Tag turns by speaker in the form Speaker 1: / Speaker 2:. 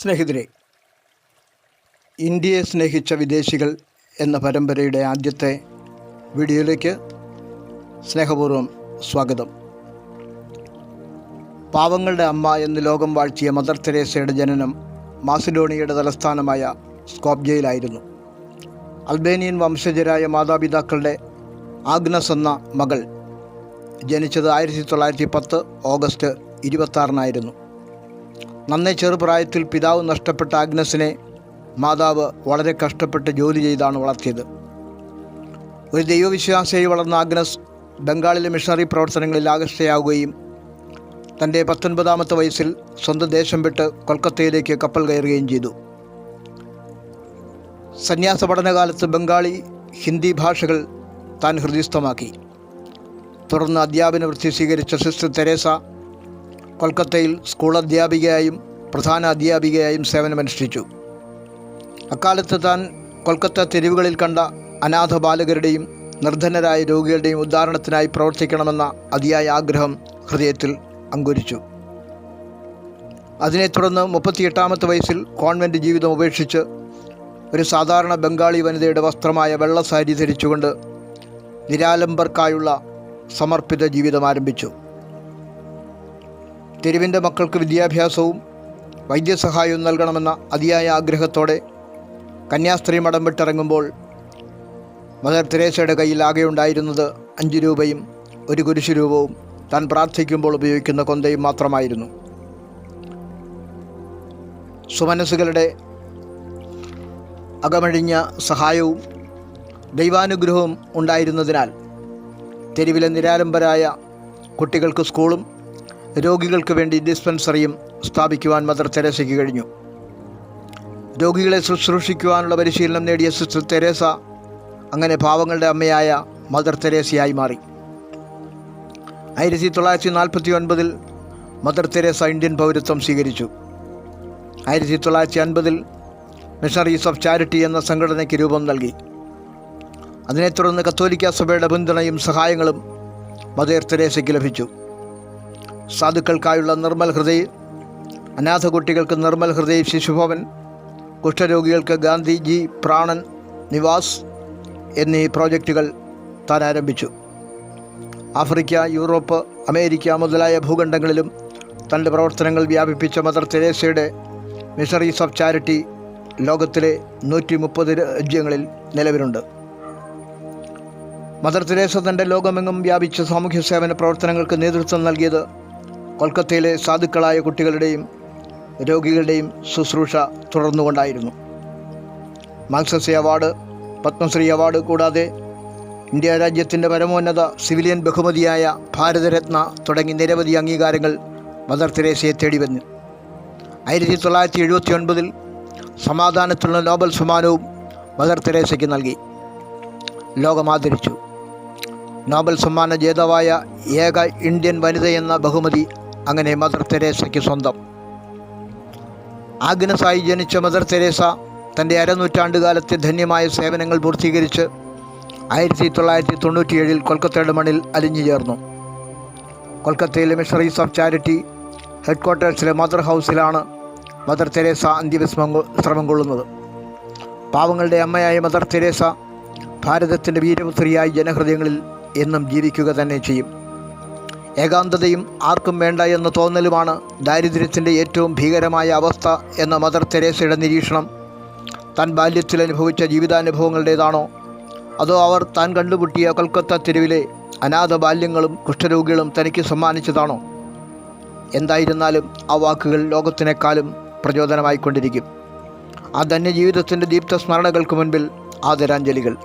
Speaker 1: സ്നേഹിതരെ ഇന്ത്യയെ സ്നേഹിച്ച വിദേശികൾ എന്ന പരമ്പരയുടെ ആദ്യത്തെ വീഡിയോയിലേക്ക് സ്നേഹപൂർവം സ്വാഗതം. പാവങ്ങളുടെ അമ്മ എന്ന് ലോകം വാഴ്ത്തിയ മദർ തെരേസയുടെ ജനനം മാസിഡോണിയയുടെ തലസ്ഥാനമായ സ്കോപ്ജയിലായിരുന്നു അൽബേനിയൻ വംശജരായ മാതാപിതാക്കളുടെ ആഗ്നസ് എന്ന മകൾ ജനിച്ചത് ആയിരത്തി തൊള്ളായിരത്തി പത്ത് ഓഗസ്റ്റ് ഇരുപത്താറിനായിരുന്നു. നന്നേ ചെറുപ്രായത്തിൽ പിതാവ് നഷ്ടപ്പെട്ട ആഗ്നസിനെ മാതാവ് വളരെ കഷ്ടപ്പെട്ട് ജോലി ചെയ്താണ് വളർത്തിയത്. ഒരു ദൈവവിശ്വാസിയായി വളർന്ന ആഗ്നസ് ബംഗാളിലെ മിഷണറി പ്രവർത്തനങ്ങളിൽ ആകർഷയാവുകയും തന്റെ പത്തൊൻപതാമത്തെ വയസ്സിൽ സ്വന്തം ദേശം വിട്ട് കൊൽക്കത്തയിലേക്ക് കപ്പൽ കയറുകയും ചെയ്തു. സന്യാസ പഠനകാലത്ത് ബംഗാളി ഹിന്ദി ഭാഷകൾ താൻ ഹൃദയസ്ഥമാക്കി. തുടർന്ന് അധ്യാപന വൃത്തി സ്വീകരിച്ച സിസ്റ്റർ തെരേസ കൊൽക്കത്തയിൽ സ്കൂൾ അധ്യാപികയായും പ്രധാന അധ്യാപികയായും സേവനമനുഷ്ഠിച്ചു. അക്കാലത്ത് താൻ കൊൽക്കത്ത തെരുവുകളിൽ കണ്ട അനാഥ ബാലകരുടെയും നിർധനരായ രോഗികളുടെയും ഉദ്ധാരണത്തിനായി പ്രവർത്തിക്കണമെന്ന അതിയായ ആഗ്രഹം ഹൃദയത്തിൽ അങ്കുരിച്ചു. അതിനെ തുടർന്ന് മുപ്പത്തിയെട്ടാമത്തെ വയസ്സിൽ കോൺവെന്റ് ജീവിതം ഉപേക്ഷിച്ച് ഒരു സാധാരണ ബംഗാളി വനിതയുടെ വസ്ത്രമായ വെള്ള സാരി ധരിച്ചുകൊണ്ട് നിരാലംബർക്കായുള്ള സമർപ്പിത ജീവിതം ആരംഭിച്ചു. തെരുവിന്റെ മക്കൾക്ക് വിദ്യാഭ്യാസവും വൈദ്യസഹായവും നൽകണമെന്ന അതിയായ ആഗ്രഹത്തോടെ കന്യാസ്ത്രീ മഠം വിട്ടിറങ്ങുമ്പോൾ മദർ തെരേസയുടെ കയ്യിൽ ആകെ ഉണ്ടായിരുന്നത് അഞ്ച് രൂപയും ഒരു കുരിശു രൂപവും താൻ പ്രാർത്ഥിക്കുമ്പോൾ ഉപയോഗിക്കുന്ന കൊന്തയും മാത്രമായിരുന്നു. സുമനസ്സുകളുടെ അകമഴിഞ്ഞ സഹായവും ദൈവാനുഗ്രഹവും ഉണ്ടായിരുന്നതിനാൽ തെരുവിലെ നിരാലംബരായ കുട്ടികൾക്ക് സ്കൂളും രോഗികൾക്ക് വേണ്ടി ഡിസ്പെൻസറിയും സ്ഥാപിക്കുവാൻ മദർ തെരേസയ്ക്ക് കഴിഞ്ഞു. രോഗികളെ ശുശ്രൂഷിക്കുവാനുള്ള പരിശീലനം നേടിയ സിസ്റ്റർ തെരേസ അങ്ങനെ പാവങ്ങളുടെ അമ്മയായ മദർ തെരേസയായി മാറി. ആയിരത്തി തൊള്ളായിരത്തി നാൽപ്പത്തി ഒൻപതിൽ മദർ തെരേസ ഇന്ത്യൻ പൗരത്വം സ്വീകരിച്ചു. ആയിരത്തി തൊള്ളായിരത്തി അൻപതിൽ മിഷണറീസ് ഓഫ് ചാരിറ്റി എന്ന സംഘടനയ്ക്ക് രൂപം നൽകി. അതിനെ തുടർന്ന് കത്തോലിക്ക സഭയുടെ പിന്തുണയും സഹായങ്ങളും മദർ തെരേസയ്ക്ക് ലഭിച്ചു. സാധുക്കൾക്കായുള്ള നിർമ്മൽ ഹൃദയ അനാഥ കുട്ടികൾക്ക് നിർമ്മൽ ഹൃദയ ശിശുഭവൻ കുഷ്ഠരോഗികൾക്ക് ഗാന്ധിജി പ്രാണൻ നിവാസ് എന്നീ പ്രോജക്റ്റുകൾ താൻ ആരംഭിച്ചു. ആഫ്രിക്ക യൂറോപ്പ് അമേരിക്ക മുതലായ ഭൂഖണ്ഡങ്ങളിലും തന്റെ പ്രവർത്തനങ്ങൾ വ്യാപിപ്പിച്ച മദർ തെരേസയുടെ മിഷറീസ് ഓഫ് ചാരിറ്റി ലോകത്തിലെ നൂറ്റി മുപ്പത് രാജ്യങ്ങളിൽ നിലവിലുണ്ട്. മദർ തെരേസ തന്റെ ലോകമെങ്ങും വ്യാപിച്ച സാമൂഹ്യ സേവന പ്രവർത്തനങ്ങൾക്ക് നേതൃത്വം നൽകിയത് കൊൽക്കത്തയിലെ സാധുക്കളായ കുട്ടികളുടെയും രോഗികളുടെയും ശുശ്രൂഷ തുടർന്നുകൊണ്ടായിരുന്നു. മാക്സസെ അവാർഡ് പത്മശ്രീ അവാർഡ് കൂടാതെ ഇന്ത്യ രാജ്യത്തിന്റെ പരമോന്നത സിവിലിയൻ ബഹുമതിയായ ഭാരതരത്ന തുടങ്ങി നിരവധി അംഗീകാരങ്ങൾ മദർ തെരേസയെ തേടി വന്നു. ആയിരത്തി തൊള്ളായിരത്തി എഴുപത്തി ഒൻപതിൽ സമാധാനത്തിലുള്ള നോബൽ സമ്മാനവും മദർ തെരേസയ്ക്ക് നൽകി. ലോകമാദരിച്ചു നോബൽ സമ്മാന ജേതാവായ ഏക ഇന്ത്യൻ വനിത എന്ന ബഹുമതി അങ്ങനെ മദർ തെരേസയ്ക്ക് സ്വന്തം. ആഗ്നസായി ജനിച്ച മദർ തെരേസ തന്റെ അരനൂറ്റാണ്ടുകാലത്തെ ധന്യമായ സേവനങ്ങൾ പൂർത്തീകരിച്ച് ആയിരത്തി തൊള്ളായിരത്തി തൊണ്ണൂറ്റിയേഴിൽ കൊൽക്കത്തയുടെ മണ്ണിൽ അലിഞ്ഞു ചേർന്നു. കൊൽക്കത്തയിലെ മിഷണറീസ് ഓഫ് ചാരിറ്റി ഹെഡ് ക്വാർട്ടേഴ്സിലെ മദർ ഹൗസിലാണ് മദർ തെരേസ അന്ത്യവിശ്രമം ശ്രമം കൊള്ളുന്നത് പാവങ്ങളുടെ അമ്മയായ മദർ തെരേസ ഭാരതത്തിന്റെ വീരപുത്രിയായി ജനഹൃദയങ്ങളിൽ എന്നും ജീവിക്കുക തന്നെ ചെയ്യും. ഏകാന്തതയും ആർക്കും വേണ്ട എന്ന തോന്നലുമാണ് ദാരിദ്ര്യത്തിന്റെ ഏറ്റവും ഭീകരമായ അവസ്ഥ എന്ന മദർ തെരേസയുടെ നിരീക്ഷണം. തൻ ബാല്യത്തിൽ അനുഭവിച്ച ജീവിതാനുഭവങ്ങളുടേതാണോ? അതോ അവർ താൻ കണ്ടുമുട്ടിയ കൊൽക്കത്ത തെരുവിലെ അനാഥ ബാല്യങ്ങളും കുഷ്ഠരോഗികളും തനിക്ക് സമ്മാനിച്ചതാണോ? എന്തായിരുന്നാലും ആ വാക്കുകൾ ലോകത്തിനേക്കാളും പ്രചോദനമായിക്കൊണ്ടിരിക്കും. ആ ധന്യജീവിതത്തിന്റെ ദീപ്ത സ്മരണകൾക്ക് മുൻപിൽ ആദരാഞ്ജലികൾ.